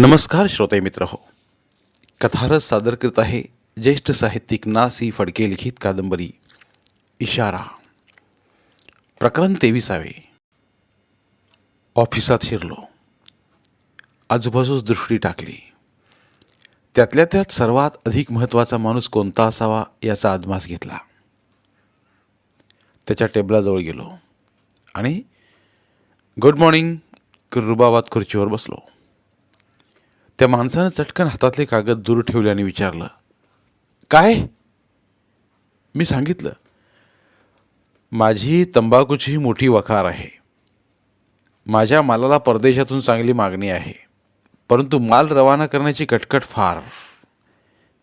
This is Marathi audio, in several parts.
नमस्कार श्रोते मित्र हो. कथारस सादर करत आहे ज्येष्ठ साहित्यिक ना सी फडके लिखित कादंबरी इशारा. प्रकरण तेविसावे. ऑफिसात शिरलो. आजूबाजूस दृष्टी टाकली. त्यातल्या त्यात सर्वात अधिक महत्त्वाचा माणूस कोणता असावा याचा आदमास घेतला. त्याच्या टेबलाजवळ गेलो आणि गुड मॉर्निंग रुबाबात खुर्चीवर बसलो. त्या माणसानं चटकन हातातले कागद दूर ठेवले आणि विचारलं काय? मी सांगितलं माझी तंबाखूची मोठी वखार आहे. माझ्या मालाला परदेशातून चांगली मागणी आहे परंतु माल रवाना करण्याची कटकट फार.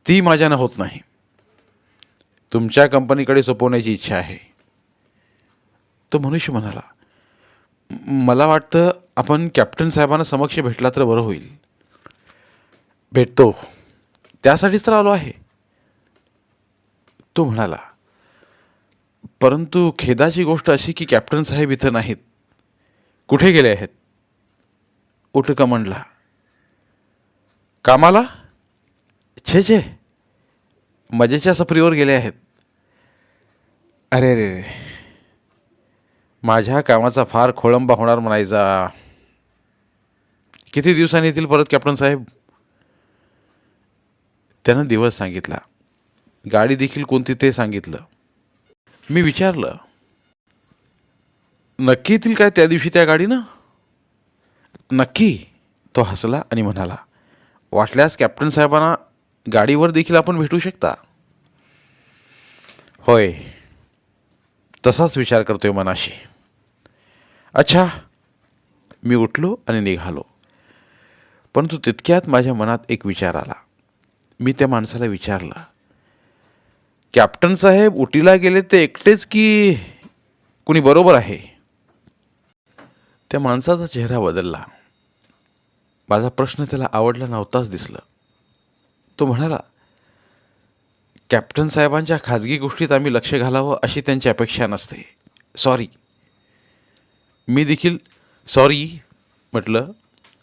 ती माझ्यानं होत नाही. तुमच्या कंपनीकडे सोपवण्याची इच्छा आहे. तो मनुष्य म्हणाला मला वाटतं आपण कॅप्टन साहेबांना समक्ष भेटला तर बरं होईल. भेटतो. त्यासाठीच तर आलो आहे. तो म्हणाला परंतु खेदाची गोष्ट अशी की कॅप्टन साहेब इथं नाहीत. कुठे गेले आहेत? उठका म्हणला कामाला? छे छे. मजेच्या सफरीवर गेले आहेत. अरे रे रे. माझ्या कामाचा फार खोळंबा होणार म्हणायचा. किती दिवसांनी येतील परत कॅप्टन साहेब? त्यानं दिवस सांगितला. गाडी देखील कोणती ते सांगितलं. मी विचारलं नक्की येतील काय त्या दिवशी त्या गाडीनं? नक्की. तो हसला आणि म्हणाला वाटल्यास कॅप्टन साहेबांना गाडीवर देखील आपण भेटू शकता. होय. तसाच विचार करतोय मनाशी. अच्छा. मी उठलो आणि निघालो. परंतु तितक्यात माझ्या मनात एक विचार आला. मी त्या माणसाला विचारलं कॅप्टन साहेब उटीला गेले ते एकटेच की कुणी बरोबर आहे? त्या माणसाचा चेहरा बदलला. माझा प्रश्न त्याला आवडला नव्हताच दिसलं. तो म्हणाला कॅप्टन साहेबांच्या खाजगी गोष्टीत आम्ही लक्ष घालावं अशी त्यांची अपेक्षा नसते. सॉरी. मी देखील सॉरी म्हटलं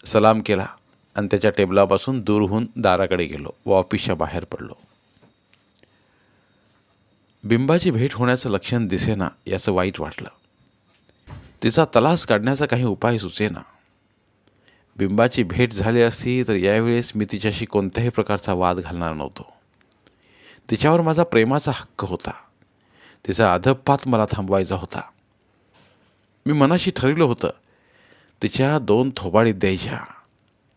सलाम केला. आणि त्याच्या टेबलापासून दूर होऊन दाराकडे गेलो व ऑफिसच्या बाहेर पडलो. बिंबाची भेट होण्याचं लक्षण दिसेना याचं वाईट वाटलं. तिचा तलास काढण्याचा काही उपाय सुचेना. बिंबाची भेट झाली असती तर यावेळेस मी तिच्याशी कोणत्याही प्रकारचा वाद घालणार नव्हतो. तिच्यावर माझा प्रेमाचा हक्क होता. तिचा अधपात मला थांबवायचा होता. मी मनाशी ठरवलं होतं तिच्या दोन थोबाडीत द्यायच्या.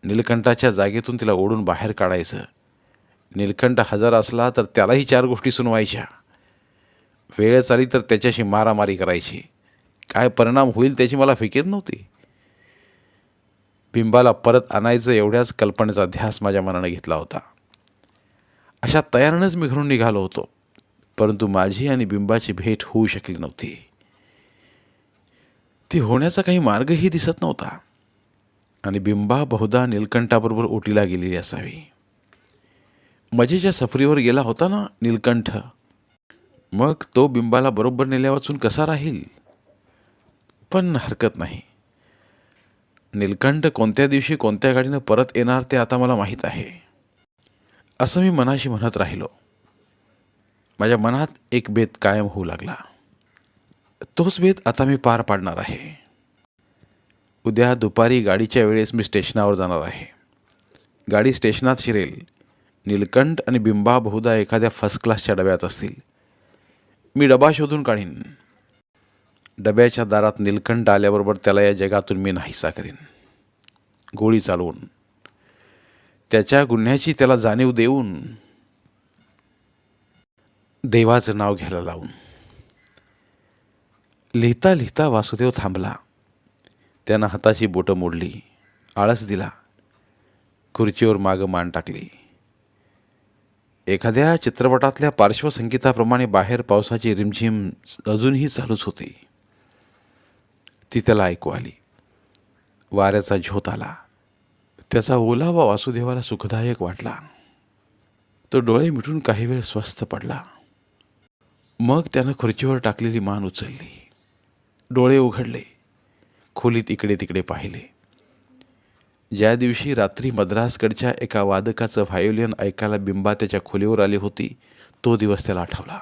नीलकंठाच्या जागेतून तिला ओढून बाहेर काढायचं. नीलकंठ हजर असला तर त्यालाही चार गोष्टी सुनवायच्या. वेळच आली तर त्याच्याशी मारामारी करायची. काय परिणाम होईल त्याची मला फिकीर नव्हती. बिंबाला परत आणायचं एवढ्याच कल्पनेचा ध्यास माझ्या मनानं घेतला होता. अशा तयारीनंच मी घरून निघालो होतो. परंतु माझी आणि बिंबाची भेट होऊ शकली नव्हती. ती होण्याचा काही मार्गही दिसत नव्हता. आणि बिंबा बहुधा नीलकंठाबरोबर ओटीला गेलेली असावी. मजेच्या सफरीवर गेला होता ना नीलकंठ? मग तो बिंबाला बरोबर नेल्या वाचून कसा राहील? पण हरकत नाही. नीलकंठ कोणत्या दिवशी कोणत्या गाडीनं परत येणार ते आता मला माहीत आहे. असं मी मनाशी म्हणत राहिलो. माझ्या मनात एक बेत कायम होऊ लागला. तोच बेत आता मी पार पाडणार आहे. उद्या दुपारी गाडीच्या वेळेस मी स्टेशनावर जाणार आहे. गाडी स्टेशनात शिरेल. नीलकंठ आणि बिंबा बहुधा एखाद्या फर्स्ट क्लासच्या डब्यात असतील. मी डबा शोधून काढीन. डब्याच्या दारात नीलकंठ आल्याबरोबर त्याला या जगातून मी नाहीसा करीन. गोळी चालवून. त्याच्या गुन्ह्याची त्याला जाणीव देऊन देवाचं नाव घ्यायला लावून. लिहिता लिहिता वासुदेव थांबला. त्यानं हाताची बोटं मोडली आळस दिला खुर्चीवर मागं मान टाकली. एखाद्या चित्रपटातल्या पार्श्वसंगीताप्रमाणे बाहेर पावसाची रिमझिम अजूनही चालूच होती. ती त्याला ऐकू आली. वाऱ्याचा झोत आला. त्याचा ओलावा वासुदेवाला सुखदायक वाटला. तो डोळे मिटून काही वेळ स्वस्थ पडला. मग त्यानं खुर्चीवर टाकलेली मान उचलली. डोळे उघडले. खोलीत इकडे तिकडे पाहिले. ज्या दिवशी रात्री मद्रासकडच्या एका वादकाचं व्हायोलिन ऐकायला बिंबा त्याच्या खोलीवर आली होती तो दिवस त्याला आठवला.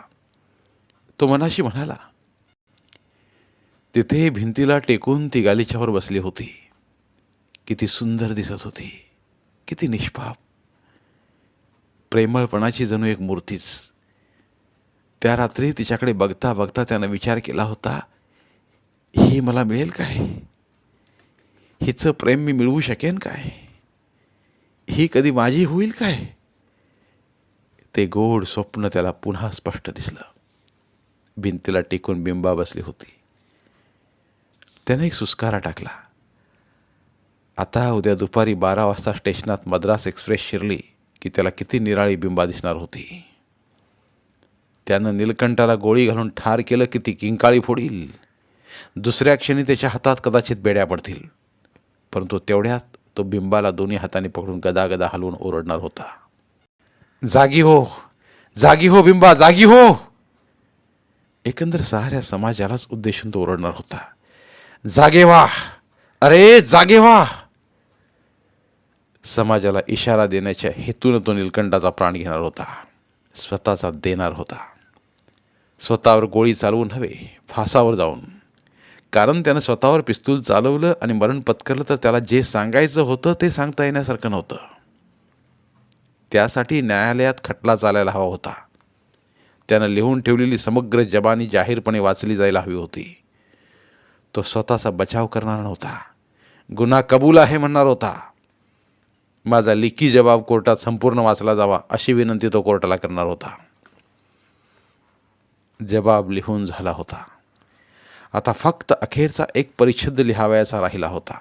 तो मनाशी म्हणाला तिथे भिंतीला टेकून ती गालिच्यावर बसली होती. किती सुंदर दिसत होती. किती निष्पाप. प्रेमळपणाची जणू एक मूर्तीच. त्या रात्री तिच्याकडे बघता बघता त्यानं विचार केला होता ही मला मिळेल काय? हिचं प्रेम मी मिळवू शकेन काय? ही कधी माझी होईल काय? ते गोड स्वप्न त्याला पुन्हा स्पष्ट दिसलं. भिंतीला टेकून बिंबा बसली होती. त्याने एक सुस्कारा टाकला. आता उद्या दुपारी बारा वाजता स्टेशनात मद्रास एक्सप्रेस शिरली की त्याला किती निराळी बिंबा दिसणार होती. त्यानं नीलकंठाला गोळी घालून ठार केलं की ती किंकाळी फोडील. दुसऱ्या क्षणी त्याच्या हातात कदाचित बेड्या पडतील. परंतु तेवढ्यात तो बिंबाला दोन्ही हाताने पकडून गदागदा हलवून ओरडणार होता. जागी हो जागी हो बिंबा जागी हो. एकंदर साऱ्या समाजालाच उद्देशून तो ओरडणार होता. जागे व्हा अरे जागे व्हा. समाजाला इशारा देण्याच्या हेतून तो निलकंठाचा प्राण घेणार होता. स्वतःचा देणार होता. स्वतःवर गोळी चालवून हवे फासावर जाऊन. कारण त्यानं स्वतःवर पिस्तूल चालवलं आणि मरण पत्करलं तर त्याला जे सांगायचं होतं ते सांगता येण्यासारखं नव्हतं. त्यासाठी न्यायालयात खटला चालायला हवा होता. त्यानं लिहून ठेवलेली समग्र जबानी जाहीरपणे वाचली जायला हवी होती. तो स्वतःचा बचाव करणार नव्हता. गुन्हा कबूल आहे म्हणणार होता. माझा लिखी जबाब कोर्टात संपूर्ण वाचला जावा अशी विनंती तो कोर्टाला करणार होता. जबाब लिहून झाला होता. आता फक्त अखेरचा एक परिच्छेद लिहावयाचा राहिला होता.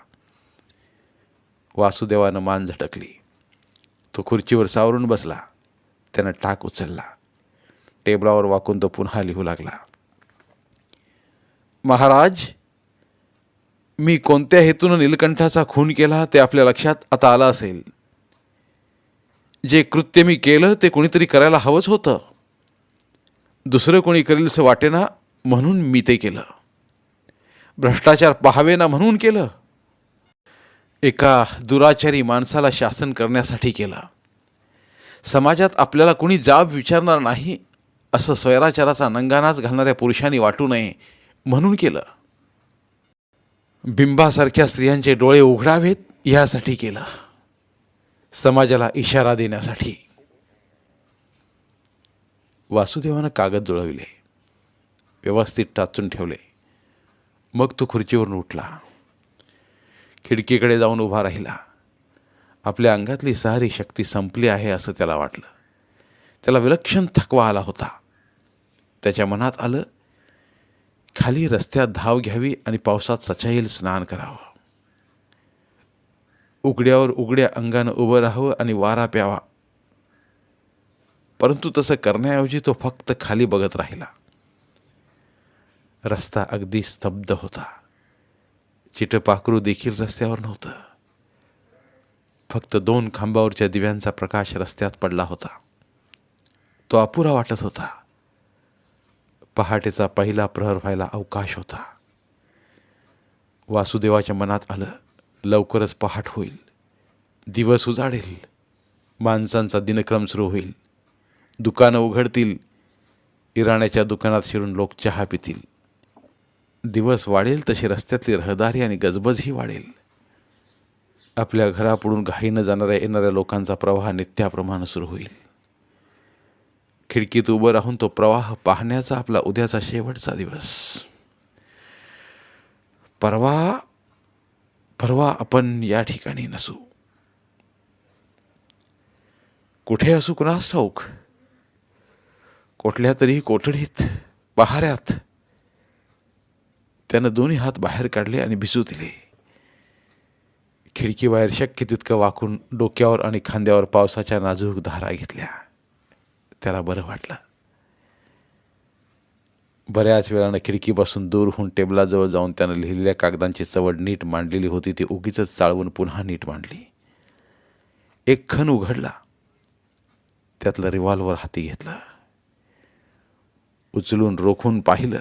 वासुदेवानं मान झटकली. तो खुर्चीवर सावरून बसला. त्यानं टाक उचलला. टेबलावर वाकून तो पुन्हा लिहू लागला. महाराज मी कोणत्या हेतून नीलकंठाचा खून केला ते आपल्या लक्षात आता आलं असेल. जे कृत्य मी केलं ते कोणीतरी करायला हवंच होतं. दुसरं कोणी करेल असं वाटेना म्हणून मी ते केलं. भ्रष्टाचार पाहावे ना म्हणून केलं. एका दुराचारी माणसाला शासन करण्यासाठी केलं. समाजात आपल्याला कोणी जाब विचारणार नाही असं स्वैराचाराचा नंगानाच घालणाऱ्या पुरुषांनी वाटू नये म्हणून केलं. बिंबासारख्या स्त्रियांचे डोळे उघडावेत यासाठी केलं. समाजाला इशारा देण्यासाठी. वासुदेवानं कागद जुळविले. व्यवस्थित टाचून ठेवले. मग तो खुर्चीवरून उठला. खिडकीकडे जाऊन उभा राहिला. आपल्या अंगातली सारी शक्ती संपली आहे असं त्याला वाटलं. त्याला विलक्षण थकवा आला होता. त्याच्या मनात आलं खाली रस्त्यात धाव घ्यावी आणि पावसात सचाईल स्नान करावं. उघड्यावर उघड्या अंगानं उभं राहावं आणि वारा प्यावा. परंतु तसं करण्याऐवजी तो फक्त खाली बघत राहिला. रस्ता अगदी स्तब्ध होता. चिटपाखरू देखील रस्त्यावर नव्हतं. फक्त दोन खांबावरच्या दिव्यांचा प्रकाश रस्त्यात पडला होता. तो अपुरा वाटत होता. पहाटेचा पहिला प्रहर व्हायला अवकाश होता. वासुदेवाच्या मनात आलं लवकरच पहाट होईल. दिवस उजाडेल. माणसांचा दिनक्रम सुरू होईल. दुकानं उघडतील. इराण्याच्या दुकानात शिरून लोक चहा पितील. दिवस वाढेल तशी रस्त्यातली रहदारी आणि गजबजही वाढेल. आपल्या घरापुढून घाईनं जाणाऱ्या येणाऱ्या लोकांचा प्रवाह नित्याप्रमाणे सुरू होईल. खिडकीत उभं राहून तो प्रवाह पाहण्याचा आपला उद्याचा शेवटचा दिवस. परवा परवा आपण या ठिकाणी नसू. कुठे असू कुणास ठाऊक? कुठल्या तरी कोठडीत पहाऱ्यात त्यानं दोन्ही हात बाहेर काढले आणि भिजू दिले. खिडकीबाहेर शक्य तितकं वाकून डोक्यावर आणि खांद्यावर पावसाच्या नाजूक धारा घेतल्या. त्याला बरं वाटलं. बऱ्याच वेळानं खिडकीपासून दूर होऊन टेबलाजवळ जाऊन त्यानं लिहिलेल्या कागदांची चवड नीट मांडलेली होती ती उगीच चाळवून पुन्हा नीट मांडली. एक खण उघडला. त्यातलं रिव्हॉल्वर हाती घेतलं. उचलून रोखून पाहिलं.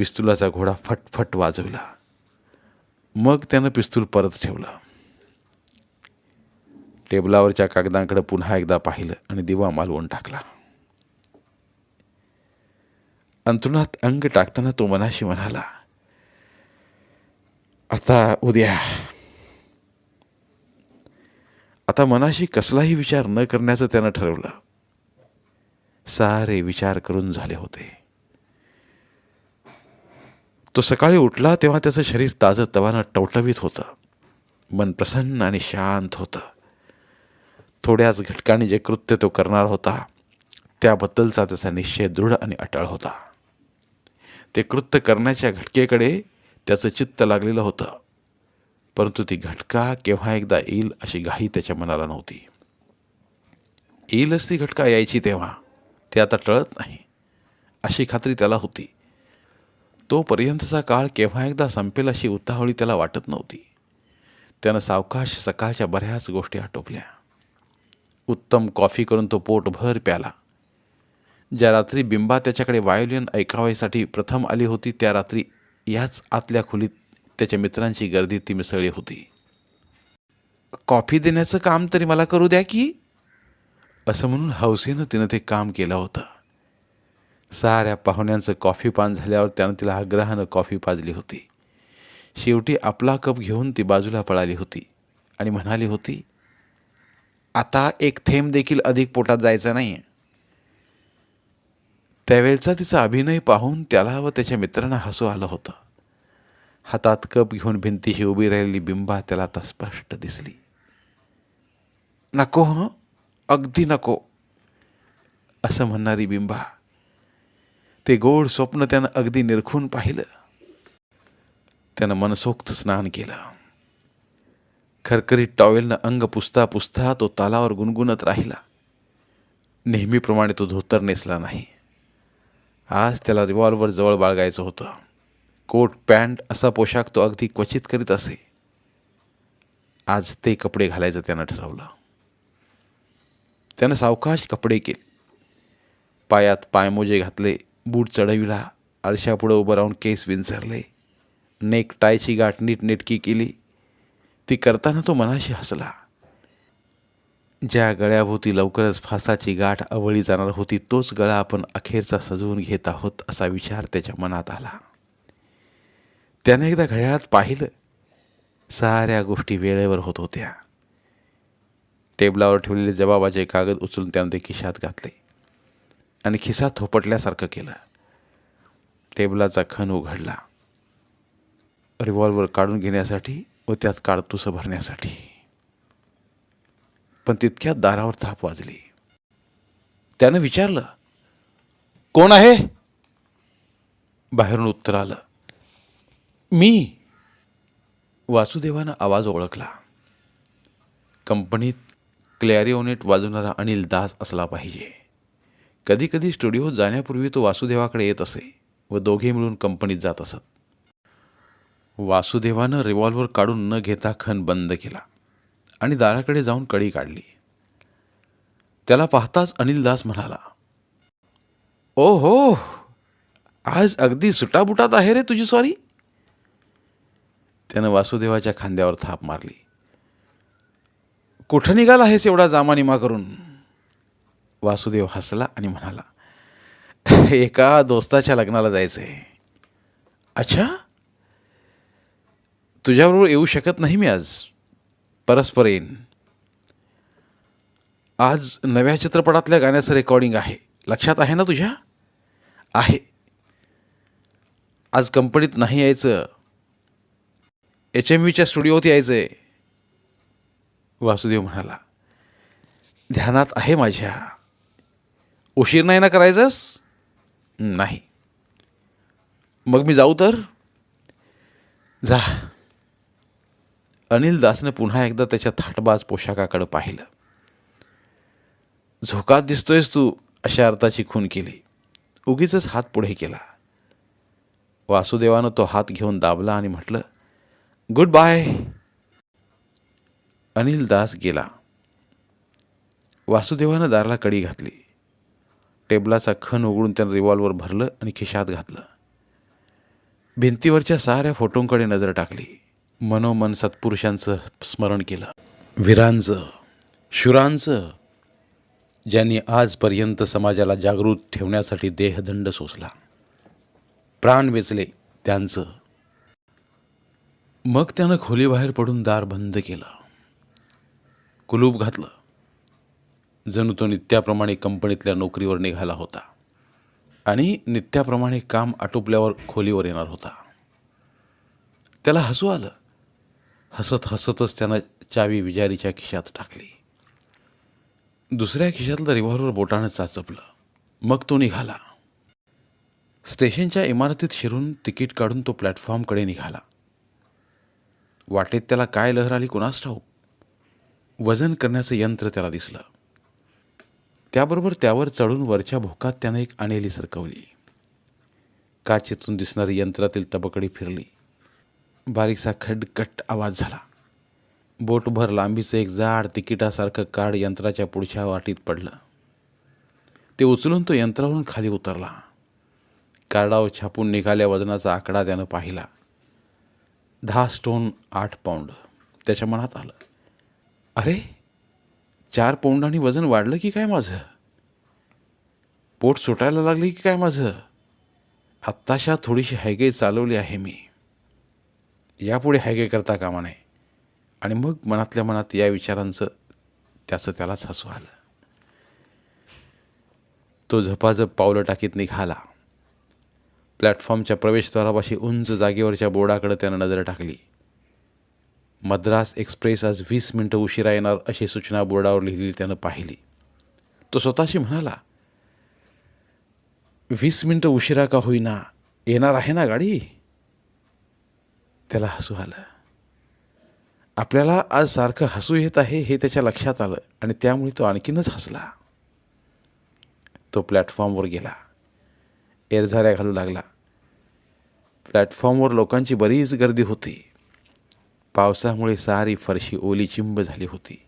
पिस्तुलाचा घोडा फटफट वाजवला. मग त्यानं पिस्तूल परत ठेवलं. टेबलावरच्या कागदांकडे पुन्हा एकदा पाहिलं आणि दिवा मालवून टाकला. अंतरुणात अंग टाकताना तो मनाशी म्हणाला आता उद्या. आता मनाशी कसलाही विचार न करण्याचं त्यानं ठरवलं. सारे विचार करून झाले होते. तो सकाळी उठला तेव्हा त्याचं शरीर ताजं तवानं टवटवीत होतं. मन प्रसन्न आणि शांत होतं. थोड्याच घटकाने जे कृत्य तो करणार होता त्याबद्दलचा त्याचा निश्चय दृढ आणि अटळ होता. ते कृत्य करण्याच्या घटकेकडे त्याचं चित्त लागलेलं होतं. परंतु ती घटका केव्हा एकदा येईल अशी घाई त्याच्या मनाला नव्हती. येईलच ती घटका यायची तेव्हा. ते आता टळत नाही. अशी खात्री त्याला होती. तोपर्यंतचा काळ केव्हा एकदा संपेल अशी उतावळी त्याला वाटत नव्हती. त्यानं सावकाश सकाळच्या बऱ्याच गोष्टी आटोपल्या. उत्तम कॉफी करून तो पोटभर प्याला. ज्या रात्री बिंबा त्याच्याकडे वायोलिन ऐकावायसाठी प्रथम आली होती त्या रात्री याच आतल्या खोलीत त्याच्या मित्रांची गर्दी ती मिसळली होती. कॉफी देण्याचं काम तरी मला करू द्या की? असं म्हणून हौसेनं तिनं ते काम केलं होतं. साऱ्या पाहुण्यांचं कॉफी पान झाल्यावर त्यानं तिला आग्रहानं कॉफी पाजली होती. शेवटी आपला कप घेऊन ती बाजूला पळाली होती आणि म्हणाली होती आता एक थेंब देखील अधिक पोटात जायचा नाही त्यावेळचा तिचा अभिनय पाहून त्याला व त्याच्या मित्रांना हसू आलं होतं. हातात कप घेऊन भिंतीशी उभी राहिलेली बिंबा त्याला आता स्पष्ट दिसली. नको हं अगदी नको असं म्हणणारी बिंबा ते गोड स्वप्न त्यानं अगदी निरखून पाहिलं. त्यानं मनसोक्त स्नान केलं. खरखरीत टॉवेलनं अंग पुसता पुसता तो तालावर गुणगुणत राहिला. नेहमीप्रमाणे तो धोतर नेसला नाही. आज त्याला रिव्हॉल्वर जवळ बाळगायचं होतं. कोट पॅन्ट असा पोशाख तो अगदी क्वचित करीत असे. आज ते कपडे घालायचं त्यानं ठरवलं. त्यानं सावकाश कपडे केले. पायात पायमोजे घातले. बूट चढविला. आरशापुढं उभं राहून केस विंचरले. नेक टायची गाठ नीटनेटकी केली. ती करताना तो मनाशी हसला. ज्या गळ्याभोवती लवकरच फासाची गाठ अवळी जाणार होती तोच गळा आपण अखेरचा सजवून घेत आहोत असा विचार त्याच्या मनात आला. त्याने एकदा घड्याळात पाहिलं. साऱ्या गोष्टी वेळेवर होत होत्या. टेबलावर ठेवलेले जबाबाचे कागद उचलून त्याने ते खिशात घातले. आणि खिसा थोपटल्यासारखं केलं. टेबलाचा खण उघडला. रिव्हॉल्वर काढून घेण्यासाठी व त्यात काडतुसं भरण्यासाठी. पण तितक्यात दारावर थाप वाजली. त्यानं विचारलं कोण आहे? बाहेरून उत्तर आलं मी. वासुदेवानं आवाज ओळखला. कंपनीत क्लॅरिओनेट वाजवणारा अनिल दास असला पाहिजे. कधीकधी स्टुडिओत जाण्यापूर्वी तो वासुदेवाकडे येत असे व दोघे मिळून कंपनीत जात असत. वासुदेवानं रिव्हॉल्व्हर काढून न घेता खण बंद केला आणि दाराकडे जाऊन कडी काढली. त्याला पाहताच अनिल दास म्हणाला ओ हो आज अगदी सुटाबुटात आहे रे तुझी सॉरी त्यानं वासुदेवाच्या खांद्यावर थाप मारली. कुठं निघाला आहेस एवढा जामानिमा करून? वासुदेव हसला आणि म्हणाला एका दोस्ताच्या लग्नाला जायचंय. अच्छा? तुझ्याबरोबर येऊ शकत नाही मी आज. परस्पर येईन. आज नव्या चित्रपटातल्या गाण्याचं रेकॉर्डिंग आहे. लक्षात आहे ना तुझ्या? आहे. आज कंपनीत नाही यायचं. एच एम व्हीच्या स्टुडिओत यायचं आहे वासुदेव म्हणाला ध्यानात आहे माझ्या. उशीर नाही ना करायचंस? नाही. मग मी जाऊ तर? जा. अनिल दासने पुन्हा एकदा त्याच्या थाटबाज पोशाखाकडे पाहिलं. झोकात दिसतोयस तू अशा अर्थाची खून केली. उगीच हात पुढे केला. वासुदेवानं तो हात घेऊन दाबला आणि म्हटलं गुड बाय. अनिल दास गेला. वासुदेवानं दाराला कडी घातली. टेबलाचा खण उघडून त्यानं रिव्हॉल्वर भरलं आणि खिशात घातलं. भिंतीवरच्या साऱ्या फोटोंकडे नजर टाकली. मनोमन सत्पुरुषांचं स्मरण केलं. वीरांचं शुरांचं ज्यांनी आजपर्यंत समाजाला जागृत ठेवण्यासाठी देहदंड सोसला. प्राण वेचले त्यांचं. मग त्यानं खोलीबाहेर पडून दार बंद केलं. कुलूप घातलं. जणू तो नित्याप्रमाणे कंपनीतल्या नोकरीवर निघाला होता. आणि नित्याप्रमाणे काम आटोपल्यावर खोलीवर येणार होता. त्याला हसू आलं. हसत हसतच त्यानं चावी विजारीच्या खिशात टाकली. दुसऱ्या खिशातलं रिव्हॉल्वर बोटानं चाचपलं. मग तो निघाला. स्टेशनच्या इमारतीत शिरून तिकीट काढून तो प्लॅटफॉर्मकडे निघाला. वाटेत त्याला काय लहर आली कुणास ठाऊक? वजन करण्याचं यंत्र त्याला दिसलं. त्याबरोबर त्यावर चढून वरच्या भोकात त्यानं एक आणेली सरकवली. काचेतून दिसणारी यंत्रातील तबकडी फिरली. बारीकसा खडकट आवाज झाला. बोटभर लांबीचं एक जाड तिकिटासारखं कार्ड यंत्राच्या पुढच्या वाटीत पडलं. ते उचलून तो यंत्रावरून खाली उतरला. कार्डावर छापून निघाल्या वजनाचा आकडा त्यानं पाहिला. दहा स्टोन आठ पाऊंड. त्याच्या मनात आलं. अरे चार पौंडांनी वजन वाढलं की काय माझं? पोट सुटायला लागली की काय माझं? आत्ताशा थोडीशी हायगे चालवली आहे मी. यापुढे हायगे करता कामा नये. आणि मग मनातल्या मनात या विचारांचं त्याचं त्यालाच हसू आलं. तो झपाझप पावलं टाकीत निघाला. प्लॅटफॉर्मच्या प्रवेशद्वारापाशी उंच जागेवरच्या बोर्डाकडे त्यानं नजर टाकली. मद्रास एक्सप्रेस आज वीस मिनटं उशिरा येणार अशी सूचना बोर्डावर लिहिलेली त्यानं पाहिली. तो स्वतःशी म्हणाला वीस मिनटं उशिरा का होईना? येणार आहे ना गाडी? त्याला हसू आलं. आपल्याला आज सारखं हसू येत आहे हे त्याच्या लक्षात आलं आणि त्यामुळे तो आणखीनच हसला. तो प्लॅटफॉर्मवर गेला. एरझाऱ्या घालू लागला. प्लॅटफॉर्मवर लोकांची बरीच गर्दी होती. पावसामुळे सारी फरशी ओली चिंब झाली होती.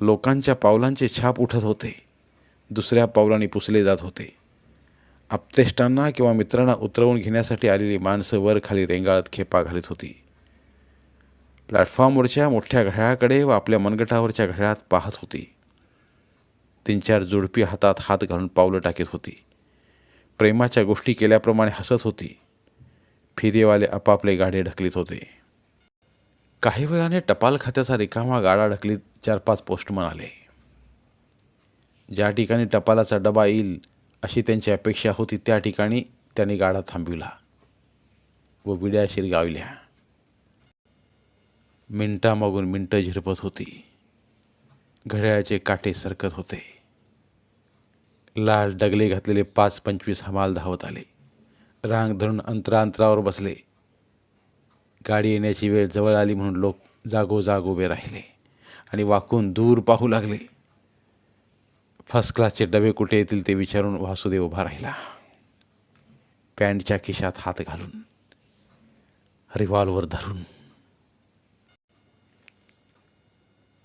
लोकांच्या पावलांचे छाप उठत होते. दुसऱ्या पावलाने पुसले जात होते. आपतेष्टांना किंवा मित्रांना उतरवून घेण्यासाठी आलेली माणसं वर खाली रेंगाळत खेपा घालत होती. प्लॅटफॉर्मवरच्या मोठ्या घड्याळाकडे व आपल्या मनगटावरच्या घड्याळात पाहत होती. तीन चार जुडपी हातात हात घालून पावलं टाकीत होती. प्रेमाच्या गोष्टी केल्याप्रमाणे हसत होती. फिरेवाले आपापले गाडे ढकलीत होते. काही वेळाने टपाल खात्याचा रिकामा गाडा ढकलीत चार पाच पोस्टमन आले. ज्या ठिकाणी टपालाचा डबा येईल अशी त्यांची अपेक्षा होती त्या ठिकाणी त्यांनी गाडा थांबविला व विड्या शिरगावल्या मिनटामागून मिनटं झिरपत होती. घड्याळाचे काटे सरकत होते. लाल डगले घातलेले पाच पंचवीस हमाल धावत आले. रांग धरून अंतरांतरावर बसले. गाडी येण्याची वेळ जवळ आली म्हणून लोक जागोजाग उभे राहिले आणि वाकून दूर पाहू लागले. फर्स्ट क्लासचे डबे कुठे येतील ते विचारून वासुदेव उभा राहिला. पॅन्टच्या खिशात हात घालून रिव्हॉल्वर धरून.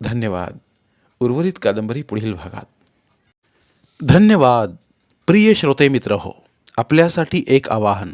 धन्यवाद. उर्वरित कादंबरी पुढील भागात. धन्यवाद. प्रिय श्रोते मित्र हो आपल्यासाठी एक आवाहन.